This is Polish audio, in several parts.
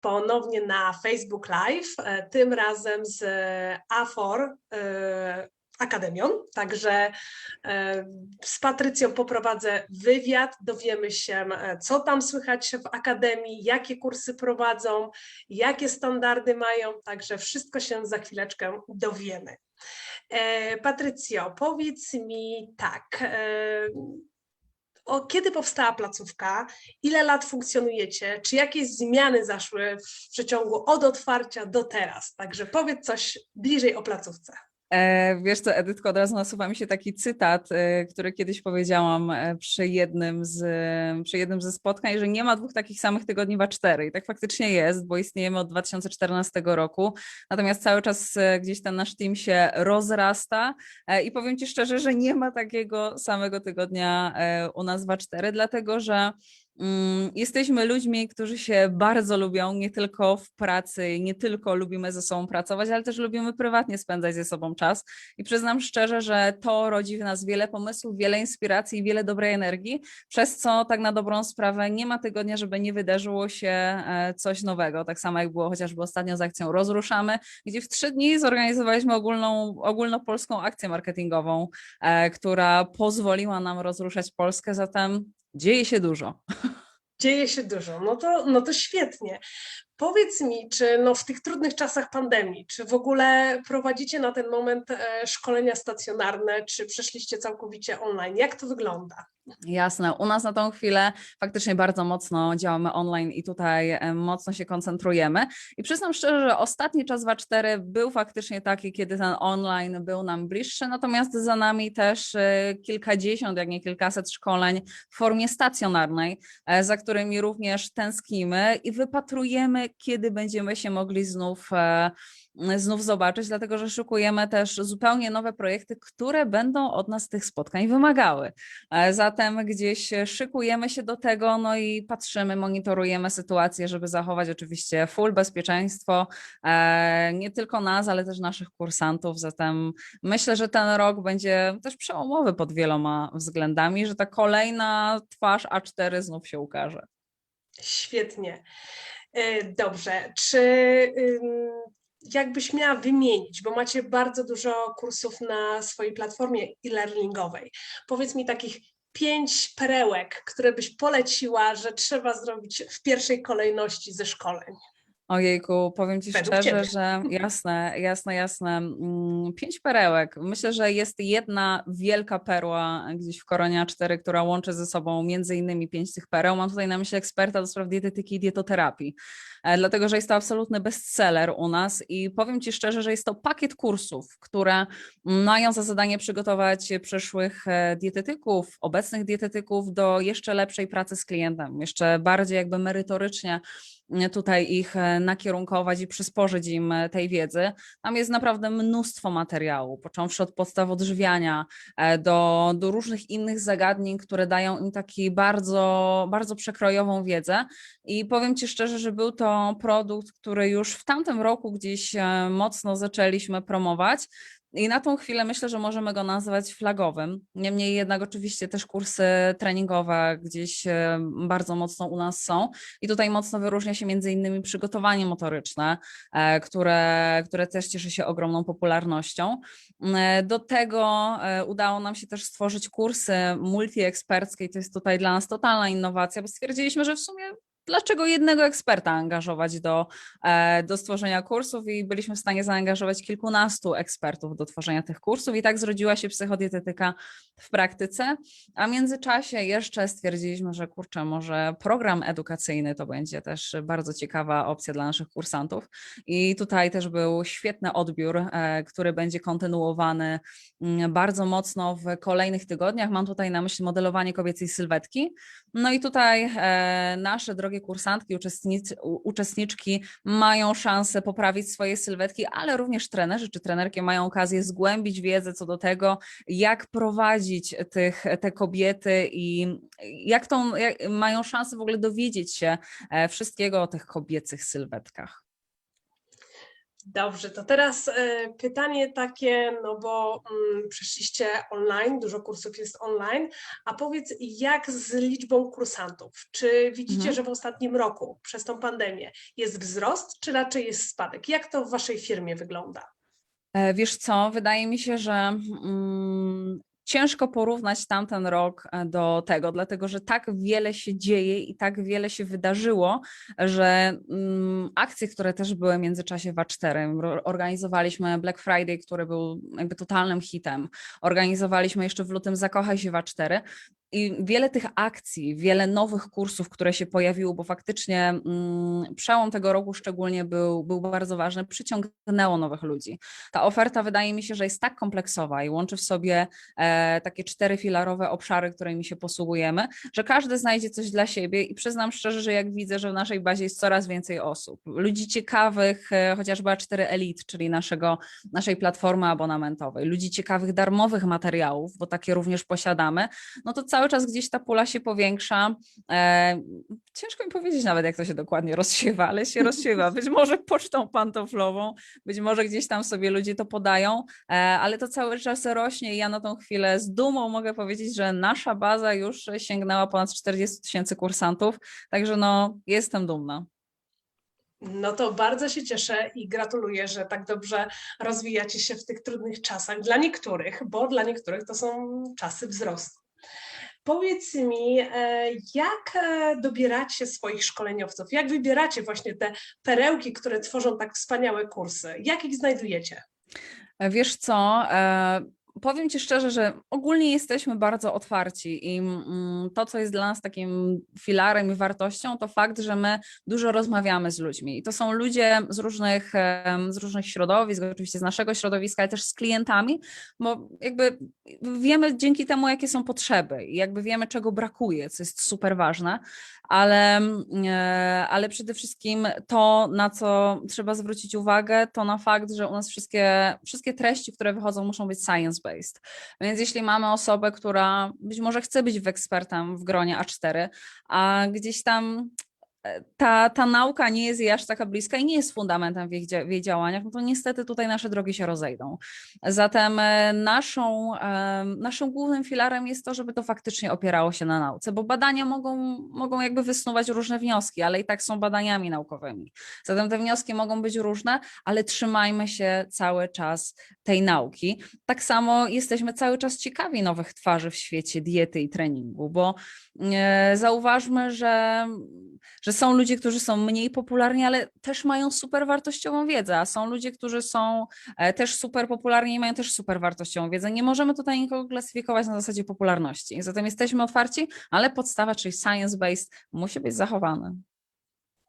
ponownie na Facebook Live, e, tym razem z AFOR e, Akademią. Także e, z Patrycją poprowadzę wywiad, dowiemy się, e, co tam słychać w Akademii, jakie kursy prowadzą, jakie standardy mają, także wszystko się za chwileczkę dowiemy. E, Patrycjo, powiedz mi tak, e, o, kiedy powstała placówka, ile lat funkcjonujecie, czy jakieś zmiany zaszły w przeciągu od otwarcia do teraz? Także powiedz coś bliżej o placówce. E, Wiesz co, Edytko, od razu nasuwa mi się taki cytat, e, który kiedyś powiedziałam e, przy jednym, z, przy jednym ze spotkań, że nie ma dwóch takich samych tygodni w A4 i tak faktycznie jest, bo istniejemy od 2014 roku, natomiast cały czas gdzieś ten nasz team się rozrasta. I powiem Ci szczerze, że nie ma takiego samego tygodnia u nas w A4, dlatego że Jesteśmy ludźmi, którzy się bardzo lubią, nie tylko w pracy, nie tylko lubimy ze sobą pracować, ale też lubimy prywatnie spędzać ze sobą czas. I przyznam szczerze, że to rodzi w nas wiele pomysłów, wiele inspiracji wiele dobrej energii, przez co tak na dobrą sprawę nie ma tygodnia, żeby nie wydarzyło się e, coś nowego. Tak samo jak było chociażby ostatnio z akcją Rozruszamy, gdzie w trzy dni zorganizowaliśmy ogólną, ogólnopolską akcję marketingową, e, która pozwoliła nam rozruszać Polskę. Zatem dzieje się dużo. Dzieje się dużo, no to, no to świetnie. Powiedz mi, czy no w tych trudnych czasach pandemii, czy w ogóle prowadzicie na ten moment e, szkolenia stacjonarne, czy przeszliście całkowicie online? Jak to wygląda? Jasne. U nas na tą chwilę faktycznie bardzo mocno działamy online i tutaj e, mocno się koncentrujemy. I przyznam szczerze, że ostatni czas w 4 był faktycznie taki, kiedy ten online był nam bliższy, natomiast za nami też e, kilkadziesiąt, jak nie kilkaset szkoleń w formie stacjonarnej, za którymi również tęsknimy i wypatrujemy, kiedy będziemy się mogli znów e, znów zobaczyć, dlatego że szykujemy też zupełnie nowe projekty, które będą od nas tych spotkań wymagały. E, Zatem gdzieś szykujemy się do tego, no i patrzymy, monitorujemy sytuację, żeby zachować oczywiście full bezpieczeństwo e, nie tylko nas, ale też naszych kursantów. Zatem myślę, że ten rok będzie też przełomowy pod wieloma względami, że ta kolejna twarz A4 znów się ukaże. Świetnie. E, Dobrze, czy jakbyś miała wymienić, bo macie bardzo dużo kursów na swojej platformie e-learningowej. Powiedz mi takich pięć perełek, które byś poleciła, że trzeba zrobić w pierwszej kolejności ze szkoleń. Ojejku, powiem Ci Według szczerze, ciebie. że jasne, jasne, jasne. Mm, Pięć perełek. Myślę, że jest jedna wielka perła gdzieś w Koronia 4, która łączy ze sobą między innymi pięć tych pereł. Mam tutaj na myśli eksperta do spraw dietetyki i dietoterapii, e, dlatego że jest to absolutny bestseller u nas i powiem Ci szczerze, że jest to pakiet kursów, które mają za zadanie przygotować przyszłych e, dietetyków, obecnych dietetyków do jeszcze lepszej pracy z klientem, jeszcze bardziej jakby merytorycznie tutaj ich e, nakierunkować i przysporzyć im e, tej wiedzy. Tam jest naprawdę mnóstwo materiału, począwszy od podstaw odżywiania e, do, do różnych innych zagadnień, które dają im taki bardzo, bardzo przekrojową wiedzę. I powiem Ci szczerze, że był to produkt, który już w tamtym roku gdzieś mocno zaczęliśmy promować. I na tą chwilę myślę, że możemy go nazwać flagowym. Niemniej jednak oczywiście też kursy treningowe gdzieś e, bardzo mocno u nas są. I tutaj mocno wyróżnia się między innymi przygotowanie motoryczne, e, które, które też cieszy się ogromną popularnością. E, Do tego udało nam się też stworzyć kursy multieksperckie i to jest tutaj dla nas totalna innowacja, bo stwierdziliśmy, że w sumie dlaczego jednego eksperta angażować do, e, do stworzenia kursów i byliśmy w stanie zaangażować kilkunastu ekspertów do tworzenia tych kursów i tak zrodziła się psychodietetyka w praktyce, a w międzyczasie jeszcze stwierdziliśmy, że kurczę, może program edukacyjny to będzie też bardzo ciekawa opcja dla naszych kursantów i tutaj też był świetny odbiór, e, który będzie kontynuowany mm, bardzo mocno w kolejnych tygodniach. Mam tutaj na myśli modelowanie kobiecej sylwetki. No i tutaj e, nasze drogie kursantki, uczestnic, uczestniczki mają szansę poprawić swoje sylwetki, ale również trenerzy czy trenerki mają okazję zgłębić wiedzę co do tego, jak prowadzić tych, te kobiety i jak tą, jak, mają szansę w ogóle dowiedzieć się e, wszystkiego o tych kobiecych sylwetkach. Dobrze, to teraz e, pytanie takie, no bo mm, przeszliście online, dużo kursów jest online, a powiedz, jak z liczbą kursantów? Czy widzicie, Mhm. że w ostatnim roku przez tą pandemię jest wzrost, czy raczej jest spadek? Jak to w waszej firmie wygląda? E, Wiesz co, wydaje mi się, że mm, ciężko porównać tamten rok e, do tego, dlatego że tak wiele się dzieje i tak wiele się wydarzyło, że mm, akcje, które też były w międzyczasie w A4, ro- organizowaliśmy Black Friday, który był jakby totalnym hitem, organizowaliśmy jeszcze w lutym Zakochaj się w A4 i wiele tych akcji, wiele nowych kursów, które się pojawiły, bo faktycznie mm, przełom tego roku szczególnie był, był bardzo ważny, przyciągnęło nowych ludzi. Ta oferta wydaje mi się, że jest tak kompleksowa i łączy w sobie e, takie cztery filarowe obszary, którymi się posługujemy, że każdy znajdzie coś dla siebie i przyznam szczerze, że jak widzę, że w naszej bazie jest coraz więcej osób, ludzi ciekawych, e, chociażby A4 Elite, czyli naszego, naszej platformy abonamentowej, ludzi ciekawych darmowych materiałów, bo takie również posiadamy, no to cały czas gdzieś ta pula się powiększa. E, ciężko mi powiedzieć nawet, jak to się dokładnie rozsiewa, ale się rozsiewa. Być może pocztą pantoflową, być może gdzieś tam sobie ludzie to podają, e, ale to cały czas rośnie i ja na tą chwilę z dumą mogę powiedzieć, że nasza baza już sięgnęła ponad 40 tysięcy kursantów, także no jestem dumna. No to bardzo się cieszę i gratuluję, że tak dobrze rozwijacie się w tych trudnych czasach. Dla niektórych, bo dla niektórych to są czasy wzrostu. Powiedz mi, e, jak e, dobieracie swoich szkoleniowców? Jak wybieracie właśnie te perełki, które tworzą tak wspaniałe kursy? Jak ich znajdujecie? E, Wiesz co? Powiem Ci szczerze, że ogólnie jesteśmy bardzo otwarci i mm, to, co jest dla nas takim filarem i wartością, to fakt, że my dużo rozmawiamy z ludźmi. I to są ludzie z różnych, z różnych środowisk, oczywiście z naszego środowiska, ale też z klientami, bo jakby wiemy dzięki temu, jakie są potrzeby i jakby wiemy, czego brakuje, co jest super ważne, ale, mm, e, ale przede wszystkim to, na co trzeba zwrócić uwagę, to na fakt, że u nas wszystkie, wszystkie treści, które wychodzą, muszą być science-based. Więc jeśli mamy osobę, która być może chce być ekspertem w gronie A4, a gdzieś tam ta, ta nauka nie jest jej aż taka bliska i nie jest fundamentem w jej, w jej działaniach, no to niestety tutaj nasze drogi się rozejdą. Zatem e, naszą, e, naszym głównym filarem jest to, żeby to faktycznie opierało się na nauce, bo badania mogą, mogą jakby wysnuwać różne wnioski, ale i tak są badaniami naukowymi. Zatem te wnioski mogą być różne, ale trzymajmy się cały czas tej nauki. Tak samo jesteśmy cały czas ciekawi nowych twarzy w świecie diety i treningu, bo e, zauważmy, że, że są ludzie, którzy są mniej popularni, ale też mają super wartościową wiedzę, a są ludzie, którzy są e, też super popularni i mają też super wartościową wiedzę. Nie możemy tutaj nikogo klasyfikować na zasadzie popularności. Zatem jesteśmy otwarci, ale podstawa, czyli science-based, musi być zachowana.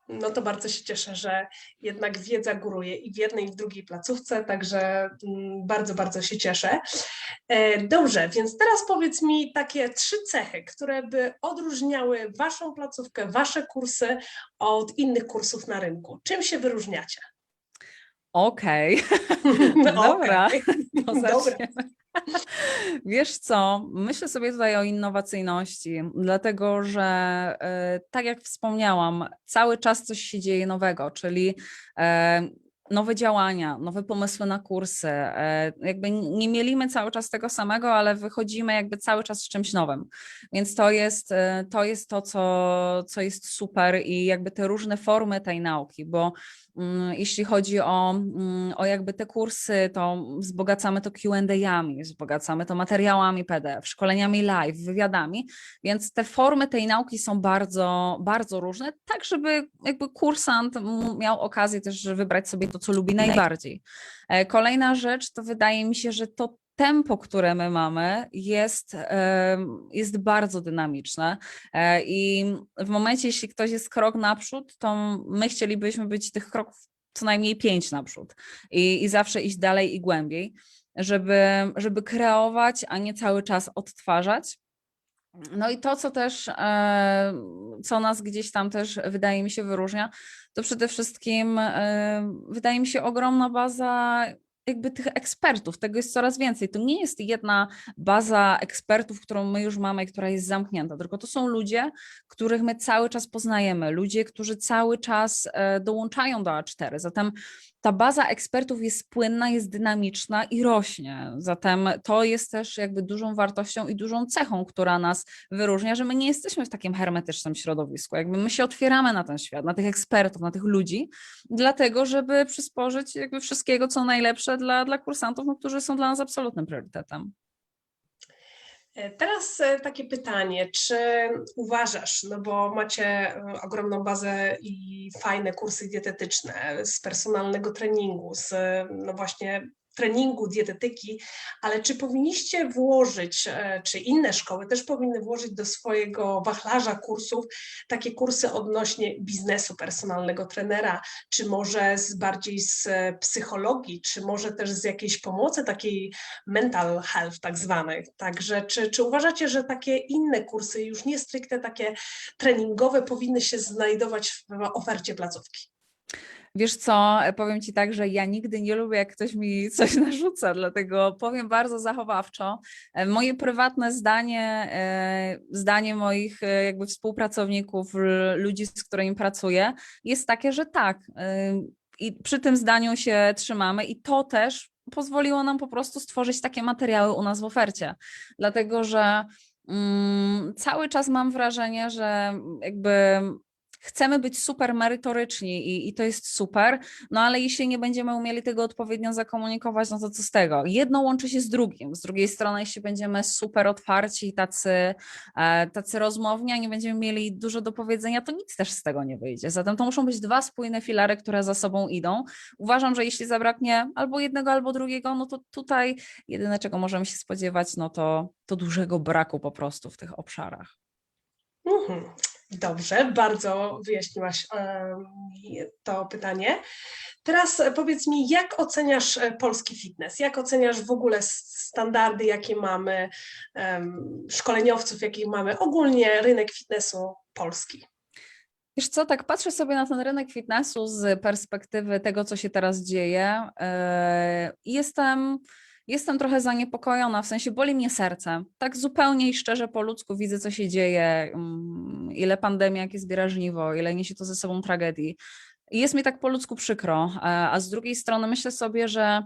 No to bardzo się cieszę, że jednak wiedza góruje i w jednej, i w drugiej placówce, także mm, bardzo, bardzo się cieszę. E, Dobrze, więc teraz powiedz mi takie trzy cechy, które by odróżniały Waszą placówkę, Wasze kursy od innych kursów na rynku. Czym się wyróżniacie? Okej, No, dobra, Dobra. zaczniemy. Wiesz co, myślę sobie tutaj o innowacyjności, dlatego że e, tak jak wspomniałam, cały czas coś się dzieje nowego, czyli e, nowe działania, nowe pomysły na kursy. e, Jakby nie mielimy cały czas tego samego, ale wychodzimy jakby cały czas z czymś nowym. Więc to jest e, to, jest to co, co jest super i jakby te różne formy tej nauki, bo mm, jeśli chodzi o, mm, o jakby te kursy, to wzbogacamy to Q&A-ami, wzbogacamy to materiałami PDF, szkoleniami live, wywiadami, więc te formy tej nauki są bardzo, bardzo różne, tak żeby jakby kursant miał okazję też wybrać sobie to, co lubi najbardziej. E, Kolejna rzecz to wydaje mi się, że to tempo, które my mamy, jest, jest bardzo dynamiczne. E, I w momencie, jeśli ktoś jest krok naprzód, to my chcielibyśmy być tych kroków co najmniej pięć naprzód i, i zawsze iść dalej i głębiej, żeby, żeby kreować, a nie cały czas odtwarzać. No i to, co też, e, co nas gdzieś tam też wydaje mi się wyróżnia, to przede wszystkim e, wydaje mi się ogromna baza jakby tych ekspertów, tego jest coraz więcej. To nie jest jedna baza ekspertów, którą my już mamy która jest zamknięta, tylko to są ludzie, których my cały czas poznajemy, ludzie, którzy cały czas e, dołączają do A4. Zatem ta baza ekspertów jest płynna, jest dynamiczna i rośnie. Zatem to jest też jakby dużą wartością i dużą cechą, która nas wyróżnia, że my nie jesteśmy w takim hermetycznym środowisku. Jakby my się otwieramy na ten świat, na tych ekspertów, na tych ludzi, dlatego, żeby przysporzyć jakby wszystkiego, co najlepsze dla, dla kursantów, no, którzy są dla nas absolutnym priorytetem. E, teraz e, takie pytanie, czy uważasz, no bo macie e, ogromną bazę i fajne kursy dietetyczne z personalnego treningu, z no właśnie treningu, dietetyki, ale czy powinniście włożyć, e, czy inne szkoły też powinny włożyć do swojego wachlarza kursów takie kursy odnośnie biznesu personalnego trenera, czy może z bardziej z psychologii, czy może też z jakiejś pomocy takiej mental health tak zwanej. Także czy, czy uważacie, że takie inne kursy, już nie stricte takie treningowe, powinny się znajdować w ofercie placówki? Wiesz co, powiem Ci tak, że ja nigdy nie lubię, jak ktoś mi coś narzuca, dlatego powiem bardzo zachowawczo. E, moje prywatne zdanie, e, zdanie moich e, jakby współpracowników, ludzi, z którymi pracuję, jest takie, że tak. I przy tym zdaniu się trzymamy i to też pozwoliło nam po prostu stworzyć takie materiały u nas w ofercie. Dlatego, że mm, cały czas mam wrażenie, że jakby chcemy być super merytoryczni i, i to jest super, no ale jeśli nie będziemy umieli tego odpowiednio zakomunikować, no to co z tego? Jedno łączy się z drugim. Z drugiej strony, jeśli będziemy super otwarci i tacy, e, tacy rozmowni, a nie będziemy mieli dużo do powiedzenia, to nic też z tego nie wyjdzie. Zatem to muszą być dwa spójne filary, które za sobą idą. Uważam, że jeśli zabraknie albo jednego, albo drugiego, no to tutaj jedyne, czego możemy się spodziewać, no to, to dużego braku po prostu w tych obszarach. Mhm. Dobrze, bardzo wyjaśniłaś mi to pytanie. Teraz powiedz mi, jak oceniasz e, polski fitness? Jak oceniasz w ogóle standardy, jakie mamy, szkoleniowców, jakich mamy, ogólnie rynek fitnessu polski? Wiesz co, tak patrzę sobie na ten rynek fitnessu z perspektywy tego, co się teraz dzieje e, jestem jestem trochę zaniepokojona, w sensie boli mnie serce. Tak zupełnie i szczerze po ludzku widzę, co się dzieje, mm, ile pandemia, jakie zbiera żniwo, ile niesie to ze sobą tragedii. I jest mi tak po ludzku przykro, a z drugiej strony myślę sobie, że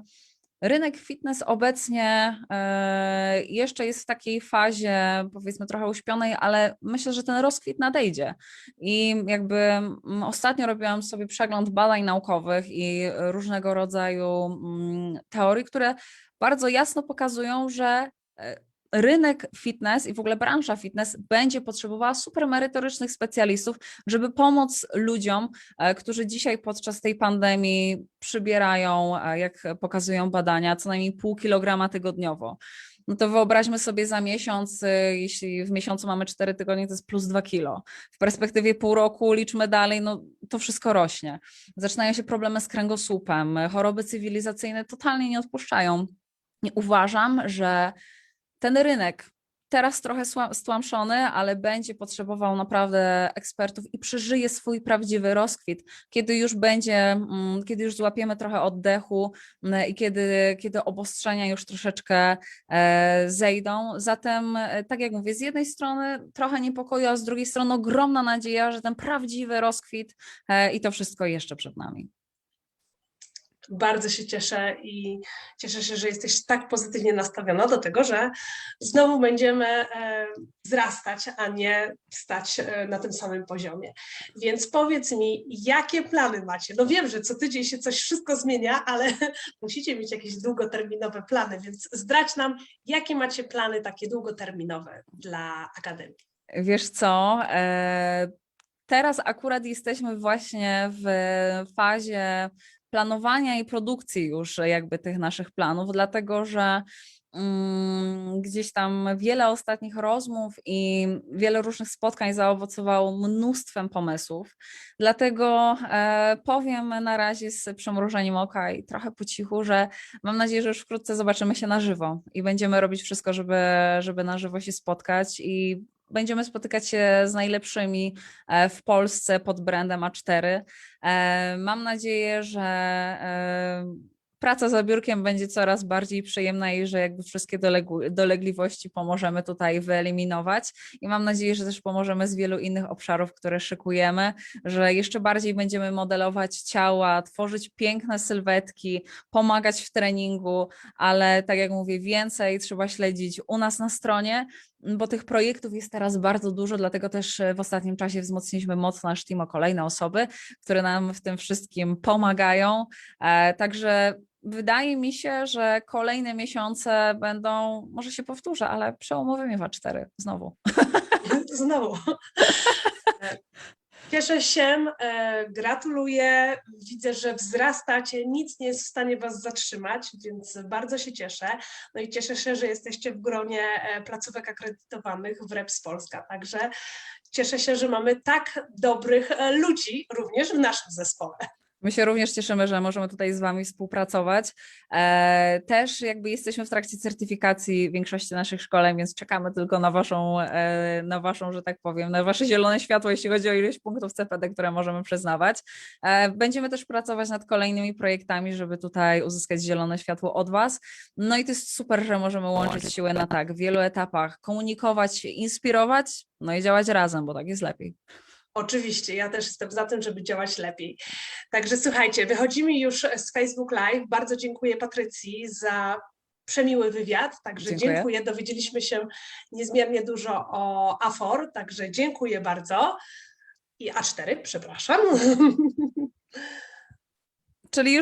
rynek fitness obecnie e, jeszcze jest w takiej fazie, powiedzmy, trochę uśpionej, ale myślę, że ten rozkwit nadejdzie. I jakby mm, ostatnio robiłam sobie przegląd badań naukowych i różnego rodzaju mm, teorii, które bardzo jasno pokazują, że e, rynek fitness i w ogóle branża fitness będzie potrzebowała super merytorycznych specjalistów, żeby pomóc ludziom, e, którzy dzisiaj podczas tej pandemii przybierają, e, jak pokazują badania, co najmniej pół kilograma tygodniowo. No to wyobraźmy sobie za miesiąc, jeśli w miesiącu mamy 4 tygodnie, to jest plus 2 kilo. W perspektywie pół roku liczmy dalej, no to wszystko rośnie. Zaczynają się problemy z kręgosłupem, choroby cywilizacyjne totalnie nie odpuszczają uważam, że ten rynek teraz trochę stłamszony, ale będzie potrzebował naprawdę ekspertów i przeżyje swój prawdziwy rozkwit, kiedy już będzie, mm, kiedy już złapiemy trochę oddechu mm, i kiedy, kiedy obostrzenia już troszeczkę e, zejdą. Zatem, e, tak jak mówię, z jednej strony trochę niepokoju, a z drugiej strony ogromna nadzieja, że ten prawdziwy rozkwit e, i to wszystko jeszcze przed nami. Bardzo się cieszę i cieszę się, że jesteś tak pozytywnie nastawiona do tego, że znowu będziemy e, wzrastać, a nie stać e, na tym samym poziomie. Więc powiedz mi, jakie plany macie? No wiem, że co tydzień się coś wszystko zmienia, ale musicie mieć jakieś długoterminowe plany, więc zdradź nam, jakie macie plany takie długoterminowe dla Akademii. Wiesz co? E, teraz akurat jesteśmy właśnie w fazie planowania i produkcji już jakby tych naszych planów, dlatego że mm, gdzieś tam wiele ostatnich rozmów i wiele różnych spotkań zaowocowało mnóstwem pomysłów. Dlatego e, powiem na razie z przymrużeniem oka i trochę po cichu, że mam nadzieję, że już wkrótce zobaczymy się na żywo i będziemy robić wszystko, żeby, żeby na żywo się spotkać i będziemy spotykać się z najlepszymi e, w Polsce pod brandem A4. E, mam nadzieję, że e, praca za biurkiem będzie coraz bardziej przyjemna i że jakby wszystkie dolegliwości pomożemy tutaj wyeliminować. I mam nadzieję, że też pomożemy z wielu innych obszarów, które szykujemy, że jeszcze bardziej będziemy modelować ciała, tworzyć piękne sylwetki, pomagać w treningu, ale tak jak mówię, więcej trzeba śledzić u nas na stronie, bo tych projektów jest teraz bardzo dużo, dlatego też e, w ostatnim czasie wzmocniliśmy mocno nasz team o kolejne osoby, które nam w tym wszystkim pomagają. E, Także wydaje mi się, że kolejne miesiące będą, może się powtórzę, ale przełomowymi w A4 znowu. Znowu. Cieszę się, e, gratuluję. Widzę, że wzrastacie, nic nie jest w stanie Was zatrzymać, więc bardzo się cieszę. No i cieszę się, że jesteście w gronie e, placówek akredytowanych w REPS Polska. Także cieszę się, że mamy tak dobrych e, ludzi również w naszym zespole. My się również cieszymy, że możemy tutaj z Wami współpracować. E, Też jakby jesteśmy w trakcie certyfikacji większości naszych szkoleń, więc czekamy tylko na Waszą, e, na Waszą, że tak powiem, na Wasze zielone światło, jeśli chodzi o ilość punktów CPD, które możemy przyznawać. E, Będziemy też pracować nad kolejnymi projektami, żeby tutaj uzyskać zielone światło od Was. No i to jest super, że możemy łączyć siły na tak wielu etapach, komunikować inspirować, no i działać razem, bo tak jest lepiej. Oczywiście, ja też jestem za tym, żeby działać lepiej. Także słuchajcie, wychodzimy już z Facebook Live. Bardzo dziękuję Patrycji za przemiły wywiad. Także Dziękuję. dziękuję. Dowiedzieliśmy się niezmiernie dużo o AFOR, także dziękuję bardzo. I A4, przepraszam. Czyli już